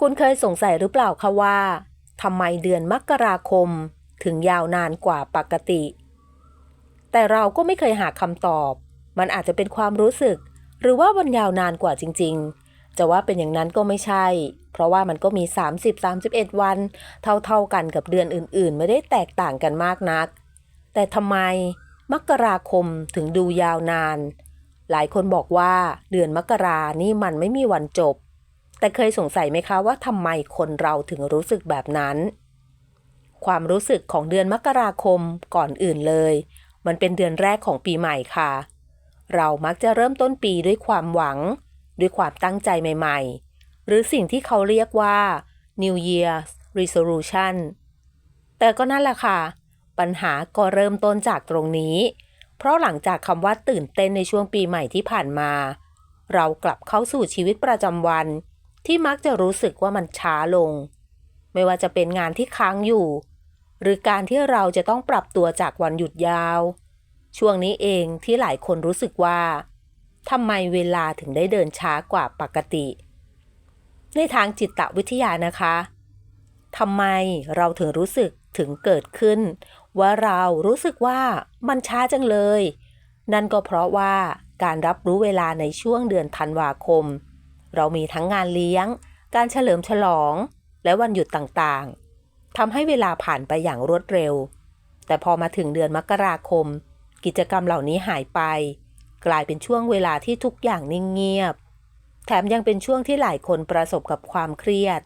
คุณเคยสงสัยหรือเปล่าคะว่าทำไมเดือนมกราคมถึงยาวนานกว่าปกติ แต่เราก็ไม่เคยหาคำตอบ มันอาจจะเป็นความรู้สึก หรือว่ามันยาวนานกว่าจริง ๆ จะว่าเป็นอย่างนั้นก็ไม่ใช่ เพราะว่ามันก็มี 30-31 วัน เท่าๆกันกับเดือนอื่นๆ ไม่ได้แตกต่างกันมากนัก แต่ทำไมมกราคมถึงดูยาวนาน หลายคนบอกว่าเดือนมกรานี่มันไม่มีวันจบ แต่เคยสงสัยไหมคะว่าทำไมคนเราถึงรู้สึกแบบนั้น ความรู้สึกของเดือนมกราคมก่อนอื่นเลย มันเป็นเดือนแรกของปีใหม่ค่ะ เรามักจะเริ่มต้นปีด้วยความหวัง ด้วยความตั้งใจใหม่ ๆ หรือสิ่งที่เขาเรียกว่า New Year Resolution แต่ก็นั่นแหละค่ะ ปัญหาก็เริ่มต้นจากตรงนี้ เพราะหลังจากคำว่าตื่นเต้นในช่วงปีใหม่ที่ผ่านมา เรากลับเข้าสู่ชีวิตประจำวัน ที่มักจะรู้สึกว่ามันช้าลง ไม่ว่าจะเป็นงานที่ค้างอยู่ หรือการที่เราจะต้องปรับตัวจากวันหยุดยาว ช่วงนี้เองที่หลายคนรู้สึกว่าทำไมเวลาถึงได้เดินช้ากว่าปกติ ในทางจิตวิทยานะคะทำไมเราถึงรู้สึกถึงเกิดขึ้น ว่าเรารู้สึกว่ามันช้าจังเลย นั่นก็เพราะว่าการรับรู้เวลาในช่วงเดือนธันวาคม เรามีทั้งงานเลี้ยง การเฉลิมฉลอง และวันหยุดต่างๆทำให้เวลาผ่านไปอย่างรวดเร็ว แต่พอมาถึงเดือนมกราคม กิจกรรมเหล่านี้หายไป กลายเป็นช่วงเวลาที่ทุกอย่างนิ่งเงียบ แถมยังเป็นช่วงที่หลายคนประสบกับความเครียด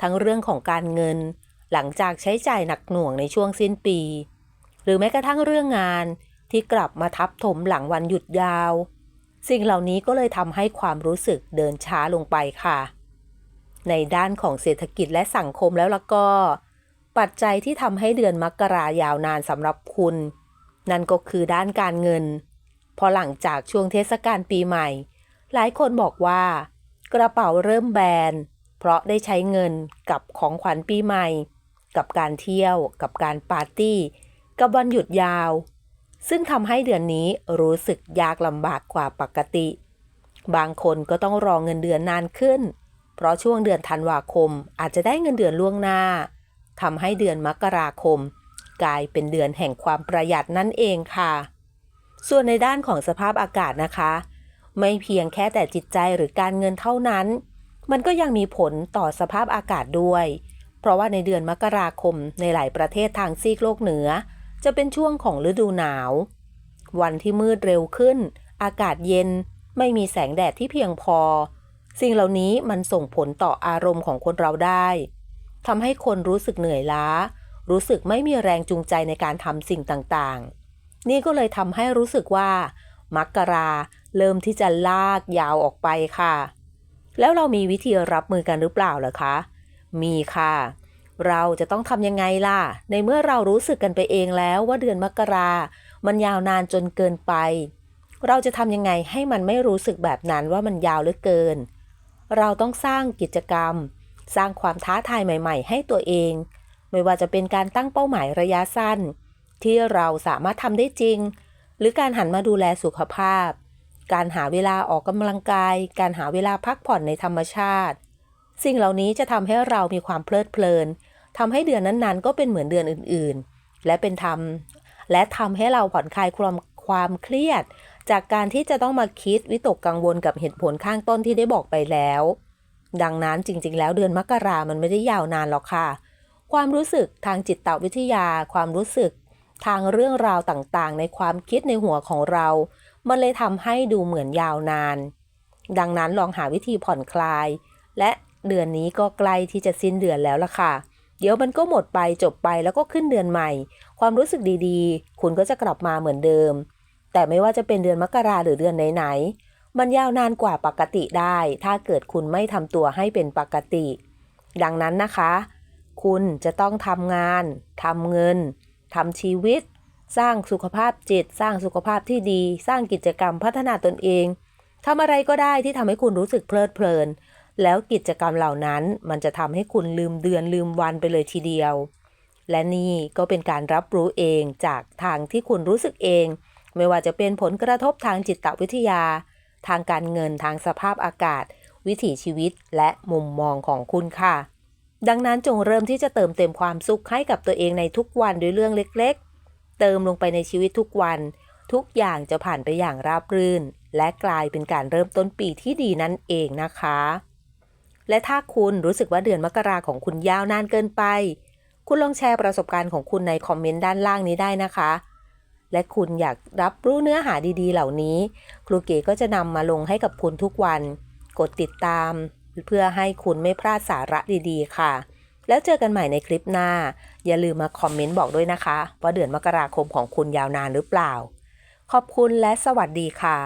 ทั้งเรื่องของการเงิน หลังจากใช้จ่ายหนักหน่วงในช่วงสิ้นปี หรือแม้กระทั่งเรื่องงานที่กลับมาทับถมหลังวันหยุดยาว สิ่งเหล่านี้ก็เลยทำให้ความรู้สึกเดินช้าลงไปค่ะ ในด้านของเศรษฐกิจและสังคมแล้วล่ะก็ ปัจจัยที่ทำให้เดือนมกรายาวนานสำหรับคุณ นั่นก็คือด้านการเงิน พอหลังจากช่วงเทศกาลปีใหม่ หลายคนบอกว่า กระเป๋าเริ่มแบน เพราะได้ใช้เงินกับของขวัญปีใหม่ กับการเที่ยว กับการปาร์ตี้ กับวันหยุดยาว ซึ่งทำให้เดือนนี้รู้สึกยากลำบากกว่าปกติ บางคนก็ต้องรอเงินเดือนนานขึ้น เพราะช่วงเดือนธันวาคมอาจจะได้เงินเดือนล่วงหน้าทำให้เดือนมกราคม กลายเป็นเดือนแห่งความประหยัดนั่นเองค่ะ ส่วนในด้านของสภาพอากาศนะคะ ไม่เพียงแค่แต่จิตใจหรือการเงินเท่านั้น มันก็ยังมีผลต่อสภาพอากาศด้วย เพราะว่าในเดือนมกราคมในหลายประเทศทางซีกโลกเหนือ จะเป็นช่วงของฤดูหนาว วันที่มืดเร็วขึ้น อากาศเย็น ไม่มีแสงแดดที่เพียงพอ สิ่งเหล่านี้มันส่งผลต่ออารมณ์ของคนเราได้ทำให้คนรู้สึกเหนื่อยล้า รู้สึกไม่มีแรงจูงใจในการทำสิ่งต่างๆ นี่ก็เลยทำให้รู้สึกว่า มักกราเริ่มที่จะลากยาวออกไปค่ะ แล้วเรามีวิธีรับมือกันหรือเปล่าเหรอคะ มีค่ะ เราจะต้องทำยังไงล่ะ ในเมื่อเรารู้สึกกันไปเองแล้วว่าเดือนมกรา มันยาวนานจนเกินไป เราจะทำยังไงให้มันไม่รู้สึกแบบนั้นว่ามันยาวเหลือเกิน เราต้องสร้างกิจกรรม สร้างความท้าทายใหม่ ๆ ให้ตัวเอง ไม่ว่าจะเป็นการตั้งเป้าหมายระยะสั้น ที่เราสามารถทำได้จริง หรือการหันมาดูแลสุขภาพ การหาเวลาออกกำลังกาย การหาเวลาพักผ่อนในธรรมชาติ สิ่งเหล่านี้จะทำให้เรามีความเพลิดเพลิน ทำให้เดือนนั้นๆ ก็เป็นเหมือนเดือนอื่นๆ และเป็นธรรมและทำให้เราผ่อนคลายความความเครียด จากการที่จะต้องมาคิดวิตกกังวลกับเหตุผลข้างต้นที่ได้บอกไปแล้ว ดังนั้นจริงๆ แล้วเดือนมกรามันไม่ได้ยาวนานหรอกค่ะ ความรู้สึกทางจิตวิทยา ความรู้สึกทางเรื่องราวต่างๆ ในความคิดในหัวของเรา มันเลยทำให้ดูเหมือนยาวนาน ดังนั้นลองหาวิธีผ่อนคลาย และเดือนนี้ก็ใกล้ที่จะสิ้นเดือนแล้วล่ะค่ะ เดี๋ยวมันก็หมดไปจบไปแล้วก็ขึ้นเดือนใหม่ ความรู้สึกดีๆ คุณก็จะกลับมาเหมือนเดิม แต่ไม่ว่าจะเป็นเดือนมกราหรือเดือนไหนๆมันยาวนานกว่าปกติได้ ถ้าเกิดคุณไม่ทำตัวให้เป็นปกติ ดังนั้นนะคะ คุณจะต้องทำงานทำเงินทำชีวิต สร้างสุขภาพจิต สร้างสุขภาพที่ดี สร้างกิจกรรมพัฒนาตนเองทำอะไรก็ได้ที่ทำให้คุณรู้สึกเพลิดเพลิน แล้วกิจกรรมเหล่านั้นมันจะทำให้คุณลืมเดือนลืมวันไปเลยทีเดียว และนี่ก็เป็นการรับรู้เองจากทางที่คุณรู้สึกเอง ไม่ว่าจะเป็นผลกระทบทางจิตวิทยา ทางการเงินทางสภาพอากาศ วิถีชีวิตและมุมมองของคุณค่ะ ดังนั้นจงเริ่มที่จะเติมเต็มความสุขให้กับตัวเองในทุกวันด้วยเรื่องเล็กๆ เติมลงไปในชีวิตทุกวัน ทุกอย่างจะผ่านไปอย่างราบรื่น และกลายเป็นการเริ่มต้นปีที่ดีนั่นเองนะคะ และถ้าคุณรู้สึกว่าเดือนมกราของคุณยาวนานเกินไป คุณลองแชร์ประสบการณ์ของคุณในคอมเมนต์ด้านล่างนี้ได้นะคะ และคุณอยากรับรู้เนื้อหาดีๆ เหล่านี้ ครูเก๋ก็จะนำมาลงให้กับคุณทุกวัน กดติดตาม เพื่อให้คุณไม่พลาดสาระดีๆ ค่ะ แล้วเจอกันใหม่ในคลิปหน้า อย่าลืมมาคอมเมนต์บอกด้วยนะคะ ว่าเดือนมกราคมของคุณยาวนานหรือเปล่า ขอบคุณและสวัสดีค่ะ